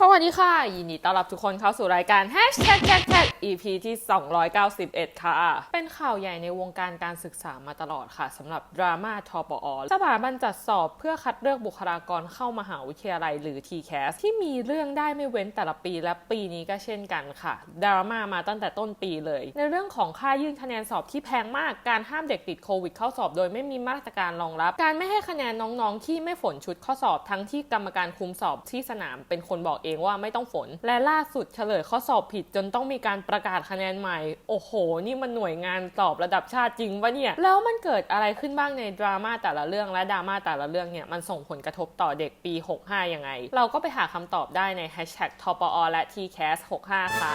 สวัสดีค่ะ ยินดีต้อนรับทุกคนเข้าสู่รายการ Hashtag แท็ก EP ที่ 291 ค่ะ เป็นข่าวใหญ่ในวงการการศึกษามาตลอดค่ะสำหรับดราม่าทปอสถาบันจัดสอบเพื่อคัดเลือกบุคลากรเข้ามหาวิทยาลัยหรือ TCAS ที่มีเรื่องได้ไม่เว้นแต่ละปีและปีนี้ก็เช่นกันค่ะดราม่ามาตั้งแต่ต้นปีเลย ในเรื่องของค่ายื่นคะแนนสอบที่แพงมากการห้ามเด็กติดโควิดเข้าสอบโดยไม่มีมาตรการรองรับ การไม่ให้คะแนนน้องๆ ที่ไม่ฝนชุดข้อสอบทั้งที่กรรมการคุมสอบที่สนามเป็นคนบอกเองว่าไม่ต้องฝน และล่าสุดเฉลยข้อสอบผิดจนต้องมีการประกาศคะแนนใหม่ โอ้โห นี่มันหน่วยงานสอบระดับชาติจริงปะเนี่ย แล้วมันเกิดอะไรขึ้นบ้างในดราม่าแต่ละเรื่องและดราม่าแต่ละเรื่องเนี่ย มันส่งผลกระทบต่อเด็กปี 65 ยังไง เราก็ไปหาคำตอบได้ใน hashtag t p o และ tcas 65 ค่ะ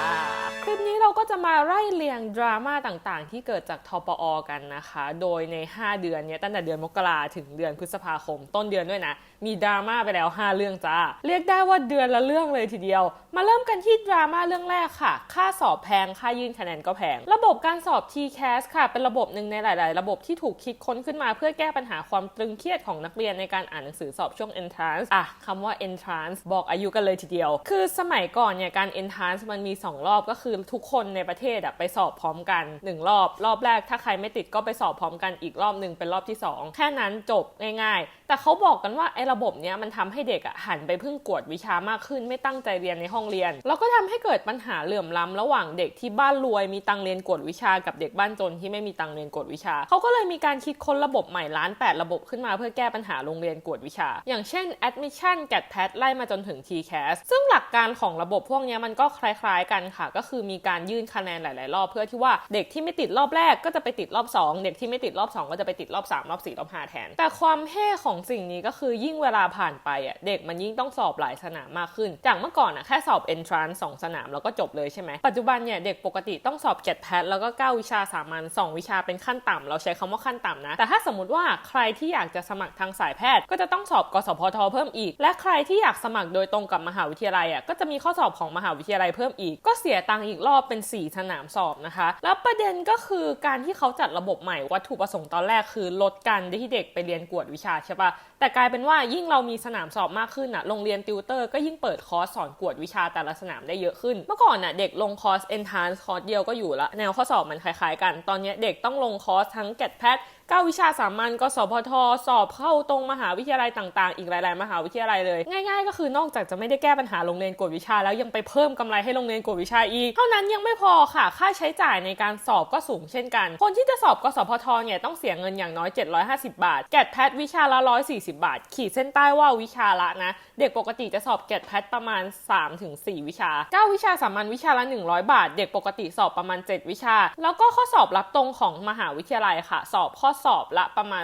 คลิปนี้เราก็จะมาไล่เรียงดราม่าต่างๆ ที่เกิดจากทปอกันนะคะ โดยใน 5 เดือนเนี่ยตั้งแต่เดือนมกราถึงเดือนพฤษภาคม ต้นเดือนด้วยนะ มีดราม่าไปแล้ว 5 เรื่องจ้า เรียกได้ว่าเดือนละเรื่องเลยทีเดียว มาเริ่มกันที่ดราม่าเรื่องแรกค่ะ ค่าสอบแพง ค่ายื่นคะแนนก็แพง ระบบการสอบ TCAS ค่ะ เป็นระบบหนึ่งในหลาย ๆ ระบบที่ถูกคิดค้นขึ้นมา เพื่อแก้ปัญหาความตรึงเครียดของนักเรียนในการอ่านหนังสือสอบช่วง entrance อะคำว่า entrance บอกอายุกันเลยทีเดียว คือสมัยก่อนเนี่ยการ entrance มันมี 2 รอบก็คือทุกคนในประเทศอะไปสอบพร้อมกัน 1 รอบ รอบแรกถ้าใครไม่ติดก็ไปสอบพร้อมกันอีกรอบหนึ่งเป็นรอบที่ 2 แค่นั้นจบง่าย ๆ แต่เขาบอกกันว่าไอระบบเนี้ยมันทำให้เด็กอะหันไปพึ่งกวดวิชามากขึ้นไม่ตั้งใจเรียนในห้องเรียน แล้วก็ทำให้เกิดปัญหาเหลื่อมล้ำระหว่างเด็กที่บ้านรวยมีตังเรียนกวดวิชากับเด็กบ้านจนที่ไม่มีตังเรียนกวดวิชา เขาก็เลยมีการคิดค้นระบบใหม่ล้านแปดระบบขึ้นมาเพื่อแก้ปัญหาโรงเรียนกวดวิชา อย่างเช่น admission get pat ไล่มาจนถึง TCAS ซึ่งหลักการของระบบพวกนี้มันก็คล้ายๆกันค่ะ ก็คือมีการยื่นคะแนนหลาย ๆ รอบเพื่อที่ว่าเด็กที่ไม่ติดรอบแรกก็จะไปติดรอบ 2 เด็กที่ไม่ติดรอบ 2 ก็จะไปติดรอบ 3 รอบ 4 รอบ 5 แทน แต่ความเท่ของสิ่งนี้ก็คือยิ่งเวลาผ่านไปอะเด็กมันยิ่งต้องสอบหลายสนามมากขึ้น จากเมื่อก่อนอะแค่สอบ entrance สองสนามแล้วก็จบเลยใช่ไหมปัจจุบันเนี่ยเด็กปกติต้องสอบ get pat แล้วก็ 9 วิชาสามัญ2วิชาเป็นขั้นต่ำเราใช้คำว่าขั้นต่ำนะ แต่ถ้าสมมติว่าใครที่อยากจะสมัครทางสายแพทย์ ก็จะต้องสอบกสพทเพิ่มอีก และใครที่อยากสมัครโดยตรงกับมหาวิทยาลัยอะก็จะมีข้อสอบของมหาวิทยาลัยเพิ่มอีก ก็เสียตังค์อีกรอบเป็น 4 สนามสอบนะคะ แล้วประเด็นก็คือการที่เขาจัดระบบใหม่วัตถุประสงค์ตอนแรกคือลดการที่เด็กไปเรียนกวดวิชาใช่ปะ แต่กลายเป็นว่ายิ่งเรามีสนามสอบมากขึ้นอะโรงเรียนติวเตอร์ก็ยิ่งเปิดคอร์สสอนกวดวิชาแต่ละสนามได้เยอะขึ้น เมื่อก่อนน่ะเด็กลงคอร์ส entrance คอร์สเดียวก็อยู่ละแนวข้อสอบมันคล้ายๆกัน ตอนนี้เด็กต้องลงคอร์สทั้ง get แพท 9 วิชาสามัญกสพทสอบเข้าตรงมหาวิทยาลัยต่างๆ อีกหลาย ๆ มหาวิทยาลัยเลย ง่ายๆ ก็คือนอกจากจะไม่ได้แก้ปัญหาโรงเรียนกวดวิชา แล้วยังไปเพิ่มกำไรให้โรงเรียนกวดวิชาอีก เท่านั้นยังไม่พอค่ะ ค่าใช้จ่ายในการสอบก็สูงเช่นกัน คนที่จะสอบกสพทเนี่ยต้องเสียเงินอย่างน้อย 750 บาท แกดแพทวิชาละ 140 บาท ขีดเส้นใต้ว่าวิชาละนะ เด็กปกติจะสอบแกดแพทประมาณ 3-4 วิชา 9 วิชาสามัญวิชาละ 100 บาท เด็กปกติสอบประมาณ 7 วิชา แล้วก็ข้อสอบรับตรงของมหาวิทยาลัยค่ะ สอบข้อสอบละประมาณ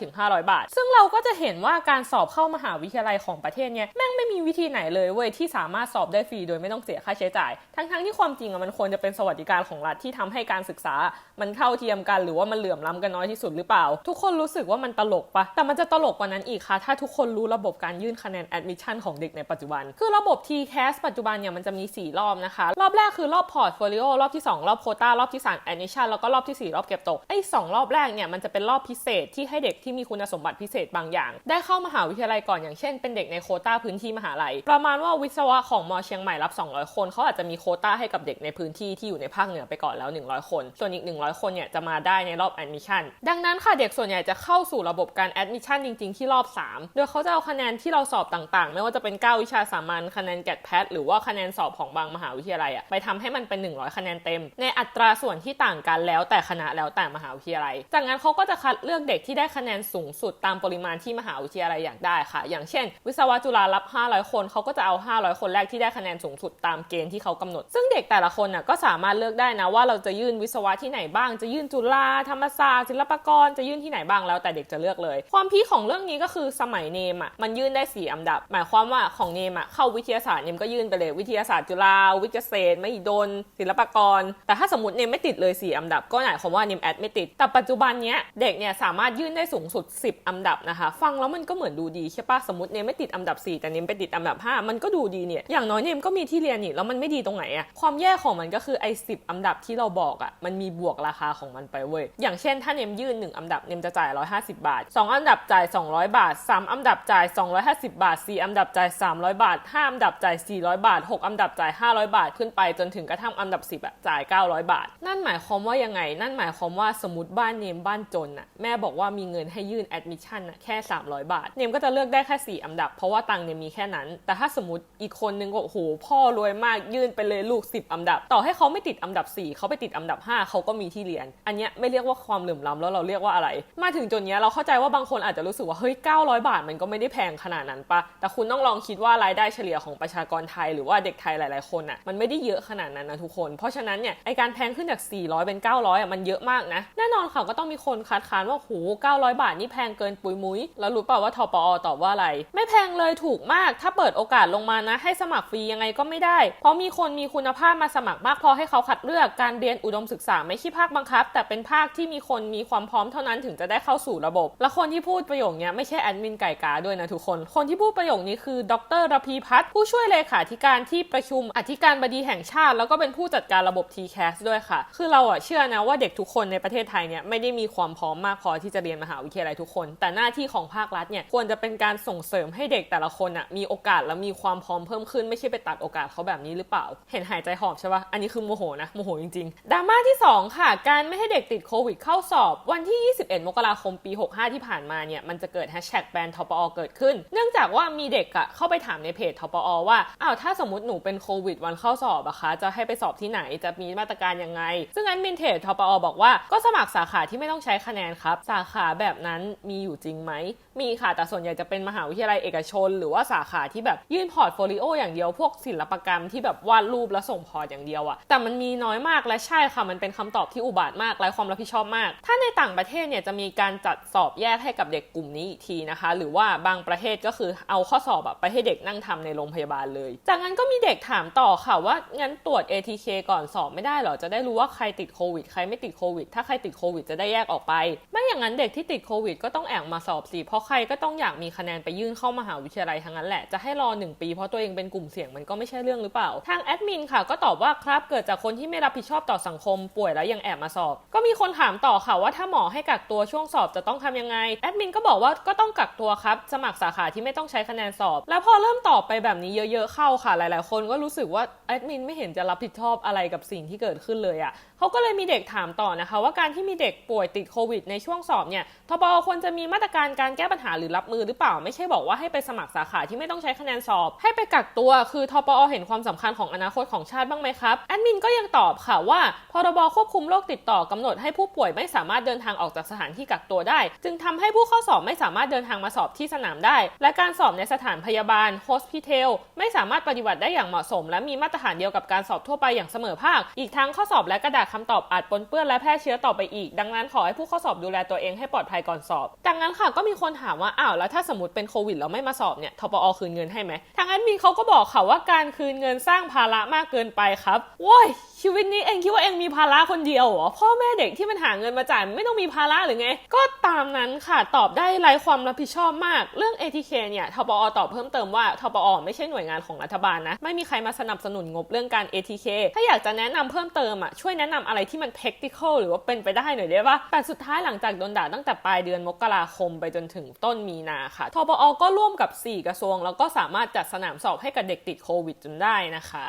200-500 บาท ซึ่งเราก็จะเห็นว่าการสอบเข้ามหาวิทยาลัยของประเทศเนี้ยแม่งไม่มีวิธีไหนเลยเว้ยที่สามารถสอบได้ฟรีโดยไม่ต้องเสียค่าใช้จ่าย ทั้งๆที่ความจริงอะมันควรจะเป็นสวัสดิการของรัฐที่ทำให้การศึกษา มันเท่าเทียมกันหรือว่ามันเหลื่อมล้ำกันน้อยที่สุดหรือเปล่า ทุกคนรู้สึกว่ามันตลกปะแต่มันจะตลกกว่านั้นอีกค่ะ ถ้าทุกคนรู้ระบบการยื่นคะแนน admission ของเด็กในปัจจุบัน คือระบบ TCAS ปัจจุบันเนี่ยมันจะมี 4 รอบนะคะ รอบแรกคือรอบ portfolio รอบที่ 2 รอบโคตารอบที่3 admission แล้วก็รอบที่ 4 รอบเก็บตกไอ้สองรอบแรกเนี่ยมันจะเป็นรอบพิเศษที่ให้เด็กที่มีคุณสมบัติพิเศษบางอย่าง ได้เข้ามหาวิทยาลัยก่อนอย่างเช่นเป็นเด็กในโควตาพื้นที่มหาลัย ประมาณว่าวิศวะของมอเชียงใหม่รับ 200 คนเขาอาจจะมีโควตาให้กับเด็กในพื้นที่ที่อยู่ในภาคเหนือไปก่อนแล้ว 100 คน ส่วนอีก 100 คนเนี่ยจะมาได้ในรอบ admission ดังนั้นค่ะเด็กส่วนใหญ่จะเข้าสู่ระบบการ admission จริง ๆ ที่รอบ 3 โดยเขาจะเอาคะแนนที่เราสอบต่างๆ ไม่ว่าจะเป็น 9 วิชาสามัญคะแนน GAT PAT หรือว่าคะแนนสอบของบางมหาวิทยาลัยอะไปทำให้มันเป็น 100 คะแนนเต็ม ในอัตราส่วนที่ต่างกันแล้วแต่คณะแล้วแต่มหาวิทยาลัย จากนั้นเขาก็จะคัดเลือกเด็กที่ได้คะแนนสูงสุดตามปริมาณที่มหาวิทยาลัยอยากได้ค่ะ อย่างเช่น วิศวะจุฬารับ 500 คนเขาก็จะเอา 500 คนแรกที่ได้คะแนนสูงสุดตามเกณฑ์ที่เขากำหนด ซึ่งเด็กแต่ละคนน่ะก็สามารถเลือกได้นะว่าเราจะยื่นวิศวะที่ไหนบ้าง จะยื่นจุฬาธรรมศาสตร์ศิลปากรจะยื่นที่ไหนบ้างแล้วแต่เด็กจะเลือกเลย ความพีของเรื่องนี้ก็คือสมัยเนมอะมันยื่นได้สี่อันดับ หมายความว่าของเนมอะเข้าวิทยาศาสตร์เนมก็ยื่นไปเลยวิทยาศาสตร์จุฬาวิทยาเกษตรมหิดลศิลปากร แต่ถ้าสมมติเนมไม่ติดเลยสี่อันดับก็หมายความว่าเนมแอดไม่ติดแต่ปัจจุบันเนี้ยเด็กเนี่ยสามารถยื่นได้สูงสุด 10 อันดับนะคะ ฟังแล้วมันก็เหมือนดูดีใช่ปะสมมติเนี่ยไม่ติดอันดับ 4 แต่เนมไปติดอันดับ 5 มันก็ดูดีเนี่ยอย่างน้อยเนมก็มีที่เรียนนี่แล้วมันไม่ดีตรงไหนอะความแย่ของมันก็คือไอ้สิอันดับที่เราบอกอะมันมีบวกราคาของมันไปเว้ยอย่างเช่นถ้าเนมยื่น 1 อันดับเนมจะจ่าย 150 บาท 2 อันดับจ่าย 200 บาท 3 อันดับจ่าย 250 บาท 4 อันดับจ่าย 300 บาท 5 อันดับจ่าย 400 บาท 6 อันดับจ่าย 500 บาท ขึ้นไปจนถึงกระทั่งอันดับ 10อะจ่าย 900 บาท นั่นหมายความว่ายังไง นั่นหมายความว่าสมมติบ้านเนมบ้านจนอะแม่บอกว่ามีเงินให้ยื่นแอดมิชชั่นอะแค่ 300 บาท เนมก็จะเลือกได้แค่ 4 อันดับ เพราะว่าตังค์เนมมีแค่นั้น แต่ถ้าสมมติอีกคนนึงก็โอ้โหพ่อรวยมากยื่นไปเลยลูก 10 อันดับ ต่อให้เขาไม่ติดอันดับ 4 เขาไปติดอันดับ 5 เขาก็มีที่เรียน อันเนี้ยไม่เรียกว่าความเหลื่อมล้ำแล้วเราเรียกว่าอะไร มาถึงจุดเนี้ยเราเข้าใจว่าบางคนอาจจะรู้สึกว่าเฮ้ย900 บาทมันก็ไม่ได้แพงขนาดนั้นปะแต่คุณต้องลองคิดว่ารายได้เฉลี่ยของประชากรไทย หรือว่าเด็กไทยหลาย ๆคนอะมันไม่ได้เยอะขนาดนั้นนะทุกคน เพราะฉะนั้นเนี่ยไอการแพงขึ้นจาก 400 เป็น 900อะมันเยอะมากนะแน่นอนค่ะก็ต้องมีคนคัดค้านว่าโห900 บาทนี่แพงเกินปุยมุ้ย แล้วรู้เปล่าว่าทปอตอบว่าอะไร ไม่แพงเลยถูกมาก ถ้าเปิดโอกาสลงมานะ ให้สมัครฟรียังไงก็ไม่ได้ เพราะมีคนมีคุณภาพมาสมัครมากพอให้เขาคัดเลือกการเรียนอุดมศึกษาไม่ใช่ภาคบังคับ แต่เป็นภาคที่มีคนมีความพร้อมเท่านั้นถึงจะได้เข้าสู่ระบบ และคนที่พูดประโยคนี้ไม่ใช่แอดมินไก่กาด้วยนะทุกคน คนที่พูดประโยคนี้คือดรระพีพัฒน์ผู้ช่วยเลขาธิการที่ประชุมอธิการบดีแห่งชาติ แล้วก็เป็นผู้จัดการระบบ TCAS ด้วยค่ะ คือเราอะเชื่อนะว่าเด็กทุกคนในประเทศไทยเนี่ยไม่ได้มีความพร้อมมากพอที่จะเรียนมหาวิทยาลัยทุกคน แต่หน้าที่ของภาครัฐเนี่ยควรจะเป็นการส่งเสริมให้เด็กแต่ละคนอะมีโอกาสและมีความพร้อมเพิ่มขึ้นไม่ใช่ไปตัดโอกาสเขาแบบนี้หรือเปล่า เห็นหายใจหอบใช่ปะอันนี้คือโมโหนะโมโหจริงๆดราม่าที่สองค่ะ การไม่ให้เด็กติดโควิดเข้าสอบ วันที่ 21 มกราคมปี 65 ที่ผ่านมาเนี่ยมันจะเกิดแฮชแท็กแบนทปอเกิดขึ้น เนื่องจากว่ามีเด็กอะเข้าไปถามในเพจทปอว่าอ้าวถ้าสมมติหนูเป็นโควิดวันเข้าสอบอะคะจะให้ไปสอบที่ไหนจะมีมาตรการยังไง ซึ่งแอดมินเพจทปอบอกว่าก็สมัครสาขาที่ไม่ต้องใช้คะแนนครับ สาขาแบบนั้นมีอยู่จริงไหม มีค่ะ แต่ส่วนใหญ่จะเป็นมหาวิทยาลัยเอกชน หรือว่าสาขาที่แบบยื่นพอร์ตโฟลิโออย่างเดียวพวกศิลปกรรมที่แบบวาดรูปแล้วส่งพอร์ตอย่างเดียวอะแต่มันมีน้อยมากและใช่ค่ะมันเป็นคำตอบที่อุบาทมากไร้ความรับผิดชอบมาก ถ้าในต่างประเทศเนี่ยจะมีการจัดสอบแยกให้กับเด็กกลุ่มนี้อีกทีนะคะ หรือว่าบางประเทศก็คือเอาข้อสอบอะไปให้เด็กนั่งทำในโรงพยาบาลเลย จากนั้นก็มีเด็กถามต่อค่ะว่างั้นตรวจ ATK ก่อนสอบไม่ได้เหรอจะได้รู้ว่าใครติดโควิดใครไม่ติดโควิดถ้าใครติดโควิดจะได้แยกออกไปไม่อย่างนั้นเด็กที่ติดโควิดก็ต้องแอบมาสอบสิเพราะใครก็ต้องอยากมีคะแนนไปยื่นเข้ามหาวิทยาลัยทั้งนั้นแหละจะให้รอ 1 ปีเพราะตัวเองเป็นกลุ่มเสี่ยงมันก็ไม่ใช่เรื่องหรือเปล่า ทางแอดมินค่ะก็ตอบว่าครับเกิดจากคนที่ไม่รับผิดชอบต่อสังคม ป่วยแล้วยังแอบมาสอบ ก็มีคนถามต่อค่ะว่าถ้าหมอให้กักตัวช่วงสอบจะต้องทำยังไงแอดมินก็บอกว่าก็ต้องกักตัวครับสมัครสาขาที่ไม่ต้องใช้คะแนนสอบ แล้วพอเริ่มตอบไปแบบนี้เยอะๆเข้าค่ะ หลายๆ คนก็รู้สึกว่าแอดมินไม่เห็นจะรับผิดชอบอะไรกับสิ่งที่เกิดขึ้นเลยอะ่ะเขาก็เลยมีเด็กถามต่อนะคะ ว่าการที่มีเด็กป่วยติดโควิดในช่วงสอบเนี่ยทบควรจะมีมาตรการการแก้ปัญหาหรือรับมือหรือเปล่า ไม่ใช่บอกว่าให้ไปสมัครสาขาที่ไม่ต้องใช้คะแนนสอบ ให้ไปกักตัว คือทปอเห็นความสำคัญของอนาคตของชาติบ้างไหมครับ แอดมินก็ยังตอบค่ะว่าพรบควบคุมโรคติดต่อกำหนดให้ผู้ป่วยไม่สามารถเดินทางออกจากสถานที่กักตัวได้ จึงทำให้ผู้เข้าสอบไม่สามารถเดินทางมาสอบที่สนามได้ และการสอบในสถานพยาบาลโฮสพิเทลไม่สามารถปฏิบัติได้อย่างเหมาะสม และมีมาตรฐานเดียวกับการสอบทั่วไปอย่างเสมอภาค อีกทั้งข้อสอบและกระดาษคำตอบอาจปนเปื้อนและแพร่เชื้อต่อไปอีก ดังนั้นขอให้ผู้เข้าสอบดูแลตัวเองให้ปลอดภัยก่อนสอบดังนั้นค่ะก็มีคนถามว่าอ้าวแล้วถ้าสมมติเป็นโควิดแล้วไม่มาสอบเนี่ยทปอคืนเงินให้ไหมทางแอดมินเขาก็บอกค่ะว่าการคืนเงินสร้างภาระมากเกินไปครับโว้ยชีวิตนี้เองคิดว่าเองมีภาระคนเดียวเหรอพ่อแม่เด็กที่มันหาเงินมาจ่ายไม่ต้องมีภาระหรือไง ก็ตามนั้นค่ะตอบได้ไร้ความรับผิดชอบมาก เรื่อง ATK เนี่ยทปอตอบเพิ่มเติมว่าทปอไม่ใช่หน่วยงานของรัฐบาลนะ ไม่มีใครมาสนับสนุนงบเรื่องการ ATK ถ้าอยากจะแนะนำเพิ่มเติมอะช่วยแนะนำอะไรที่มัน practical หรือว่าเป็นไปได้หน่อยได้ปะแต่สุดท้ายหลังจากโดนด่าตั้งแต่ปลายเดือนมกราคมไปจนถึงต้นมีนาค่ะทปอก็ร่วมกับ 4 กระทรวง แล้วก็สามารถจัดสนามสอบให้กับเด็กติดโควิดจนได้นะคะ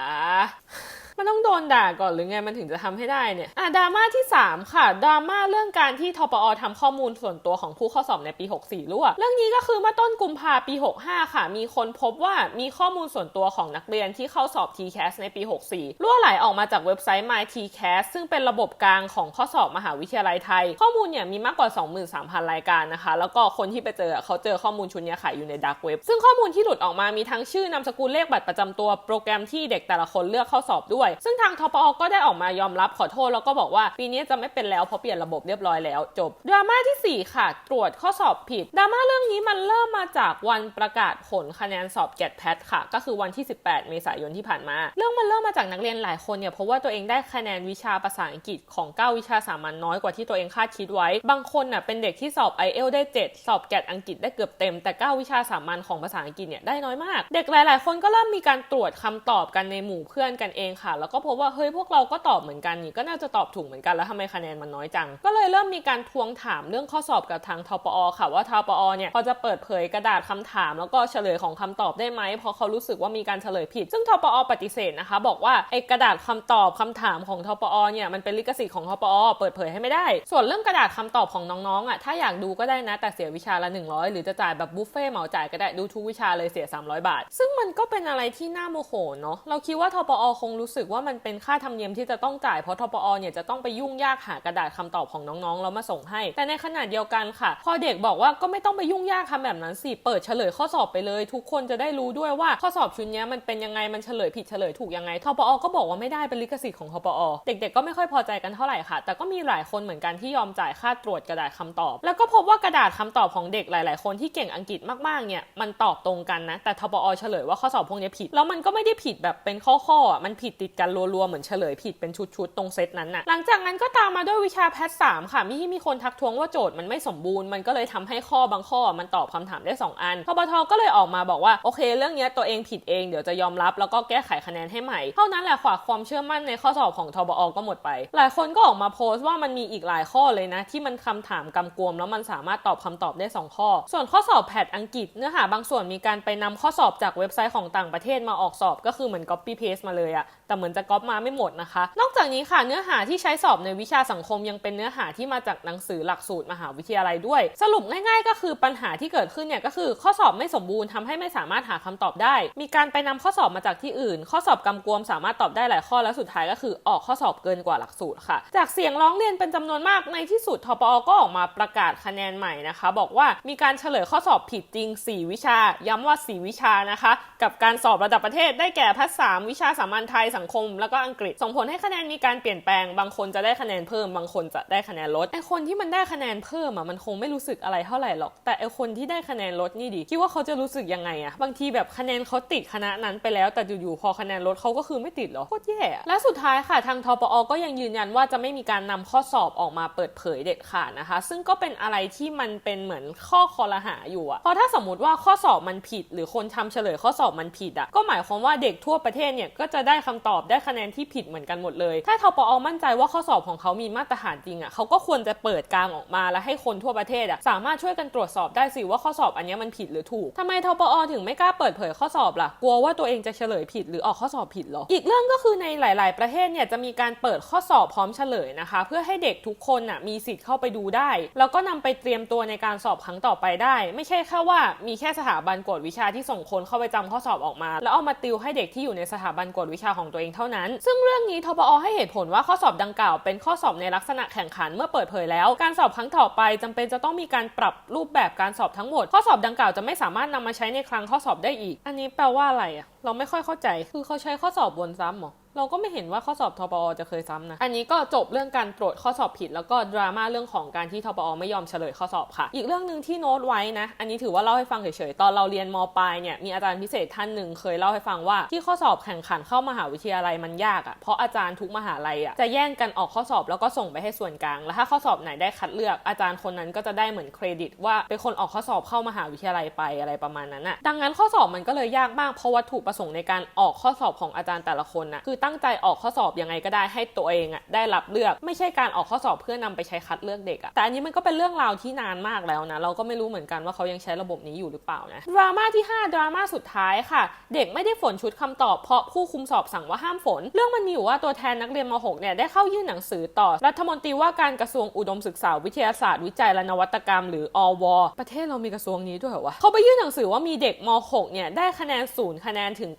มันต้องโดนด่าก่อนหรือไงมันถึงจะทำให้ได้เนี่ยอะดราม่าที่ 3 ค่ะดราม่าเรื่องการที่ทปอทำข้อมูลส่วนตัวของผู้เข้าสอบในปี 64รั่วเรื่องนี้ก็คือเมื่อต้นกุมภาปี 65 ค่ะ มีคนพบว่ามีข้อมูลส่วนตัวของนักเรียนที่เข้าสอบ TCAS ในปี 64รั่วไหลออกมาจากเว็บไซต์ MyTCAS ซึ่งเป็นระบบกลางของข้อสอบมหาวิทยาลัยไทย ข้อมูลเนี่ยมีมากกว่า 23,000 รายการนะคะ แล้วก็คนที่ไปเจอเขาเจอข้อมูลชุดนี้ขายอยู่ในดักเว็บซึ่งข้อมูลที่หลุดออกมามีทั้งชื่อนามสกุลเลขบัตรประจำตัวโปรแกรมที่เด็กแต่ละคนเลือกเข้าสอบด้วยซึ่งทางทปอก็ได้ออกมายอมรับขอโทษแล้วก็บอกว่าปีนี้จะไม่เป็นแล้วเพราะเปลี่ยนระบบเรียบร้อยแล้วจบดราม่าที่ 4 ค่ะ ตรวจข้อสอบผิดดราม่าเรื่องนี้มันเริ่มมาจากวันประกาศผลคะแนนสอบแกดแพทค่ะ ก็คือวันที่ 18 เมษายนที่ผ่านมา เรื่องมันเริ่มมาจากนักเรียนหลายคนเนี่ยเพราะว่าตัวเองได้คะแนนวิชาภาษาอังกฤษของ 9 วิชาสามัญน้อยกว่าที่ตัวเองคาดคิดไว้ บางคนน่ะเป็นเด็กที่สอบ i อเอลได้ 7 สอบแกดอังกฤษได้เกือบเต็มแต่ 9 วิชาสามัญของภาษาอังกฤษเนี่ยได้น้อยมาก เด็กหลาย ๆ คนก็เริ่มมีการตรวจคำตอบกันในหมู่เพื่อนกันเองค่ะแล้วก็พบว่าเฮ้ยพวกเราก็ตอบเหมือนกันนี่ก็น่าจะตอบถูกเหมือนกันแล้วทำไมคะแนนมันน้อยจัง ก็เลยเริ่มมีการทวงถามเรื่องข้อสอบกับทางทปอค่ะว่าทปอเนี่ยพอจะเปิดเผยกระดาษคำถาม แล้วก็เฉลยของคำตอบได้ไหมเพราะเขารู้สึกว่ามีการเฉลยผิด ซึ่งทปอปฏิเสธนะคะ บอกว่าไอ้กระดาษคำตอบคำถามของทปอเนี่ยมันเป็นลิขสิทธิ์ของทปอเปิดเผยให้ไม่ได้ ส่วนเรื่องกระดาษคำตอบของน้องๆอะถ้าอยากดูก็ได้นะแต่เสียวิชาละ 100 หรือจะจ่ายแบบบุฟเฟ่เหมาจ่ายก็ได้ดูทุกวิชาเลยเสีย 300 บาท ซึ่งมันก็เป็นอะไรที่น่าโมโหเนาะเราคิดว่าทปอคงรู้สึกว่ามันเป็นค่าธรรมเนียมที่จะต้องจ่ายเพราะทปอเนี่ยจะต้องไปยุ่งยากหากระดาษคำตอบของน้องๆแล้วมาส่งให้ แต่ในขณะเดียวกันค่ะ พอเด็กบอกว่าก็ไม่ต้องไปยุ่งยากทำแบบนั้นสิเปิดเฉลยข้อสอบไปเลย ทุกคนจะได้รู้ด้วยว่าข้อสอบชุดนี้มันเป็นยังไงมันเฉลยผิดเฉลยถูกยังไงทปอก็บอกว่าไม่ได้เป็นลิขสิทธิ์ของทปอเด็กๆก็ไม่ค่อยพอใจกันเท่าไหร่ค่ะ แต่ก็มีหลายคนเหมือนกันที่ยอมจ่ายค่าตรวจกระดาษคำตอบ แล้วก็พบว่ากระดาษคำตอบของเด็กหลาย ๆ คนที่เก่งอังกฤษมากๆเนี่ยมันตอบตรงกันนะแต่ทปอเฉลยว่าข้อสอบพวกนี้ผิด แล้วมันก็ไม่ได้ผิดแบบเป็นข้อๆอะมันผิดติดกันรัวๆ เหมือนเฉลยผิดเป็นชุดๆ ตรงเซตนั้นน่ะ หลังจากนั้นก็ตามมาด้วยวิชาแพทสามค่ะ มีที่มีคนทักท้วงว่าโจทย์มันไม่สมบูรณ์ มันก็เลยทำให้ข้อบางข้อมันตอบคำถามได้ 2 อันทบทก็เลยออกมาบอกว่า โอเค เรื่องนี้ตัวเองผิดเอง เดี๋ยวจะยอมรับแล้วก็แก้ไขคะแนนให้ใหม่ เท่านั้นแหละค่ะความเชื่อมั่นในข้อสอบของทบอก็หมดไป หลายคนก็ออกมาโพสต์ว่ามันมีอีกหลายข้อเลยนะ ที่มันคำถามกำกวม แล้วมันสามารถตอบคำตอบได้ 2 ข้อ ส่วนข้อสอบแพทอังกฤษเนื้อหาบางส่วนมีการไปนำข้อสอบจากเว็บไซต์ของต่างประเทศมาออกสอบก็คือเหมือน copy paste มาเลยอะ แต่เหมือนจะก๊อปมาไม่หมดนะคะ นอกจากนี้ค่ะเนื้อหาที่ใช้สอบในวิชาสังคมยังเป็นเนื้อหาที่มาจากหนังสือหลักสูตรมหาวิทยาลัยด้วย สรุปง่ายๆ ก็คือปัญหาที่เกิดขึ้นเนี่ยก็คือข้อสอบไม่สมบูรณ์ทำให้ไม่สามารถหาคำตอบได้ มีการไปนำข้อสอบมาจากที่อื่น ข้อสอบกำกวมสามารถตอบได้หลายข้อและสุดท้ายก็คือออกข้อสอบเกินกว่าหลักสูตรค่ะ จากเสียงร้องเรียนเป็นจำนวนมากในที่สุดทปอก็ออกมาประกาศคะแนนใหม่นะคะ บอกว่ามีการเฉลยข้อสอบผิดจริง 4 วิชา ย้ำว่า 4 วิชานะคะ กับการสอบระดับประเทศได้แก่ภาษาวิชาสามัญไทยสังคมแล้วก็อังกฤษ ส่งผลให้คะแนนมีการเปลี่ยนแปลง บางคนจะได้คะแนนเพิ่ม บางคนจะได้คะแนนลดไอคนที่มันได้คะแนนเพิ่มอะมันคงไม่รู้สึกอะไรเท่าไหร่หรอก แต่ไอคนที่ได้คะแนนลดนี่ดิคิดว่าเขาจะรู้สึกยังไงอะบางทีแบบคะแนนเขาติดคณะนั้นไปแล้ว แต่อยู่ๆพอคะแนนลดเขาก็คือไม่ติดหรอโคตรแย่และสุดท้ายค่ะทางทปอก็ยังยืนยันว่าจะไม่มีการนำข้อสอบออกมาเปิดเผยเด็ดขาดนะคะ ซึ่งก็เป็นอะไรที่มันเป็นเหมือนข้อคอรหาอยู่อะเพราะถ้าสมมติว่าข้อสอบมันผิด หรือคนทำเฉลยข้อสอบมันผิดอะก็หมายความว่าเด็กทั่วประเทศเนี่ยก็จะได้คำตอบอบได้คะแนนที่ผิดเหมือนกันหมดเลย ถ้าทปอมั่นใจว่าข้อสอบของเขามีมาตรฐานจริงอะเขาก็ควรจะเปิดกลางออกมาแล้วให้คนทั่วประเทศอะสามารถช่วยกันตรวจสอบได้สิว่าข้อสอบอันนี้มันผิดหรือถูกทำไมทปอถึงไม่กล้าเปิดเผยข้อสอบล่ะกลัวว่าตัวเองจะเฉลยผิดหรือออกข้อสอบผิดเหรออีกเรื่องก็คือในหลาย ๆ ประเทศเนี่ยจะมีการเปิดข้อสอบพร้อมเฉลยนะคะ เพื่อให้เด็กทุกคนน่ะมีสิทธิ์เข้าไปดูได้ แล้วก็นำไปเตรียมตัวในการสอบครั้งต่อไปได้ ไม่ใช่แค่ว่ามีแค่สถาบันกวดวิชาที่ส่งคนเข้าไปจำข้อสอบออกมา แล้วเอามาติวให้เด็กที่อยู่ในสถาบันกวดวิชาของตัวเองเท่านั้น ซึ่งเรื่องนี้ทบอให้เหตุผลว่าข้อสอบดังกล่าวเป็นข้อสอบในลักษณะแข่งขันเมื่อเปิดเผยแล้ว การสอบครั้งต่อไปจำเป็นจะต้องมีการปรับรูปแบบการสอบทั้งหมด ข้อสอบดังกล่าวจะไม่สามารถนำมาใช้ในครั้งข้อสอบได้อีก อันนี้แปลว่าอะไรอะเราไม่ค่อยเข้าใจ คือเขาใช้ข้อสอบวนซ้ำหรอ เราก็ไม่เห็นว่าข้อสอบทปอจะเคยซ้ำนะ อันนี้ก็จบเรื่องการตรวจข้อสอบผิด แล้วก็ดราม่าเรื่องของการที่ทปอไม่ยอมเฉลยข้อสอบค่ะ อีกเรื่องหนึ่งที่โน้ตไว้นะ อันนี้ถือว่าเล่าให้ฟังเฉยๆ ตอนเราเรียนมปลายเนี่ย มีอาจารย์พิเศษท่านหนึ่งเคยเล่าให้ฟังว่าที่ข้อสอบแข่งขันเข้ามหาวิทยาลัยมันยากอะ่ะ เพราะอาจารย์ทุกมหาลัยอะ่ะจะแย่งกันออกข้อสอบแล้วก็ส่งไปให้ส่วนกลาง แล้วถ้าข้อสอบไหนได้คัดเลือก อาจารย์คนนั้นก็จะได้เหมือนเครดิต ว่าเป็นคนออกข้อสอบเข้ามหาวิทยาลัยไปอะไรประมาณนั้นอะ่ะ ดังนั้นข้อสอบมันก็เลยยากมากเพราะวัตถุประสงค์ในการออกข้อสอบของอาจารย์แต่ละคนนะคือตั้งใจออกข้อสอบยังไงก็ได้ให้ตัวเองอะได้รับเลือก ไม่ใช่การออกข้อสอบเพื่อนำไปใช้คัดเลือกเด็กอะแต่อันนี้มันก็เป็นเรื่องราวที่นานมากแล้วนะ เราก็ไม่รู้เหมือนกันว่าเขายังใช้ระบบนี้อยู่หรือเปล่านะดราม่าที่ 5 ดราม่าสุดท้ายค่ะ เด็กไม่ได้ฝนชุดคำตอบเพราะผู้คุมสอบสั่งว่าห้ามฝน เรื่องมันมีอยู่ว่าตัวแทนนักเรียนม .6 เนี่ยได้เข้ายื่นหนังสือต่อ รัฐมนตรีว่าการกระทรวงอุดมศึกษาวิทยาศาสตร์วิจัยและนวัตกรรม หรืออวประเทศเรามีกระทรวงนี้ด้วยเหรอวะเขาไปยื่นหนังสือว่ามีเด็กม .6 เนี่ยได้คะแนนศูนย์คะแนนถึง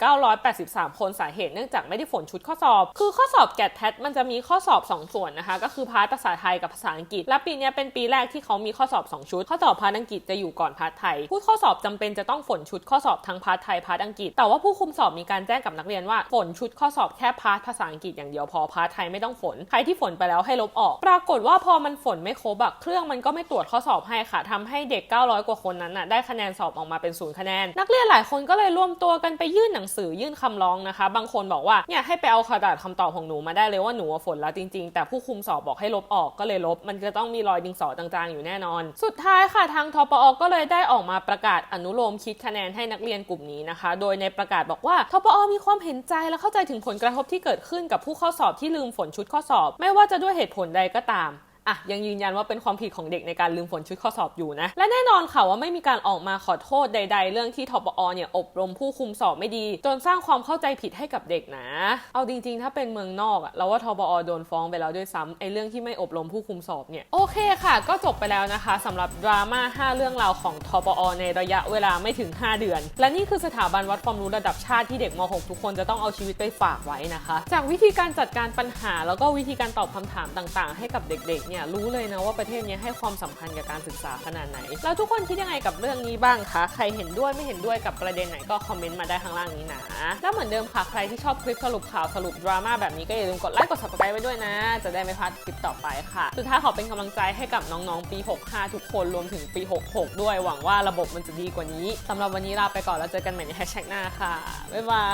983 คนสาเหตุเนื่องจากไม่ได้ฝนชุดข้อสอบ คือข้อสอบแกดแพทมันจะมีข้อสอบ 2 ส่วนนะคะ ก็คือพาร์ทภาษาไทยกับภาษาอังกฤษ และปีนี้เป็นปีแรกที่เขามีข้อสอบ 2 ชุด ข้อสอบพาร์ทอังกฤษจะอยู่ก่อนพาร์ทไทย ผู้ข้อสอบจำเป็นจะต้องฝนชุดข้อสอบทั้งพาร์ทไทยพาร์ทอังกฤษ แต่ว่าผู้คุมสอบมีการแจ้งกับนักเรียนว่าฝนชุดข้อสอบแค่พาร์ทภาษาอังกฤษอย่างเดียวพอพาร์ทไทยไม่ต้องฝน ใครที่ฝนไปแล้วให้ลบออก ปรากฏว่าพอมันฝนไม่ครบอะเครื่องมันก็ไม่ตรวจข้อสอบให้ค่ะทำให้เด็ก 900 กว่าคนนั้นน่ะได้คะแนนสอบออกมาเป็นศูนย์คะแนน นักเรียนหลายคนก็เลยรวมตัวกันไปยื่นหนังสือยื่นคำร้องนะคะ บางคนบอกว่าเนี่ยให้ไปเอากระดาษคำตอบของหนูมาได้เลยว่าหนูฝนแล้วจริงๆ แต่ผู้คุมสอบบอกให้ลบออกก็เลยลบ มันจะต้องมีรอยดินสอจางๆอยู่แน่นอน สุดท้ายค่ะทางทปอก็เลยได้ออกมาประกาศอนุโลมคิดคะแนนให้นักเรียนกลุ่มนี้นะคะ โดยในประกาศบอกว่าทปอมีความเห็นใจและเข้าใจถึงผลกระทบที่เกิดขึ้นกับผู้เข้าสอบที่ลืมฝนชุดข้อสอบ ไม่ว่าจะด้วยเหตุผลใดก็ตาม อะยังยืนยันว่าเป็นความผิดของเด็กในการลืมฝนชุดข้อสอบอยู่นะ และแน่นอนค่ะว่าไม่มีการออกมาขอโทษใด ๆ เรื่องที่ทปอเนี่ยอบรมผู้คุมสอบไม่ดี จนสร้างความเข้าใจผิดให้กับเด็กนะ เอาจริงๆ ถ้าเป็นเมืองนอกอะเราว่าทปอโดนฟ้องไปแล้วด้วยซ้ำไอ้เรื่องที่ไม่อบรมผู้คุมสอบเนี่ยโอเคค่ะ ก็จบไปแล้วนะคะสำหรับดราม่า5เรื่องราวของทปอในระยะเวลาไม่ถึง 5 เดือน และนี่คือสถาบันวัดความรู้ระดับชาติที่เด็กม .6 ทุกคนจะต้องเอาชีวิตไปฝากไว้นะคะ จากวิธีการจัดการปัญหา แล้วก็วิธีการตอบคำถามต่าง ๆ ให้กับเด็กๆเนี่ยรู้เลยนะว่าประเทศนี้ให้ความสำคัญกับการศึกษาขนาดไหน แล้วทุกคนคิดยังไงกับเรื่องนี้บ้างคะ ใครเห็นด้วยไม่เห็นด้วยกับประเด็นไหนก็คอมเมนต์มาได้ข้างล่างนี้นะ แล้วเหมือนเดิมค่ะ ใครที่ชอบคลิปสรุปข่าวสรุปดราม่าแบบนี้ก็อย่าลืมกดไลค์กด subscribe ไว้ด้วยนะ จะได้ไม่พลาดคลิปต่อไปค่ะ สุดท้ายขอเป็นกำลังใจให้กับน้องๆ ปี 65 ทุกคนรวมถึงปี 66 ด้วย หวังว่าระบบมันจะดีกว่านี้สำหรับวันนี้ลาไปก่อนแล้วเจอกันใหม่ในแฮชแท็กหน้าค่ะบ๊ายบา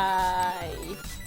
ย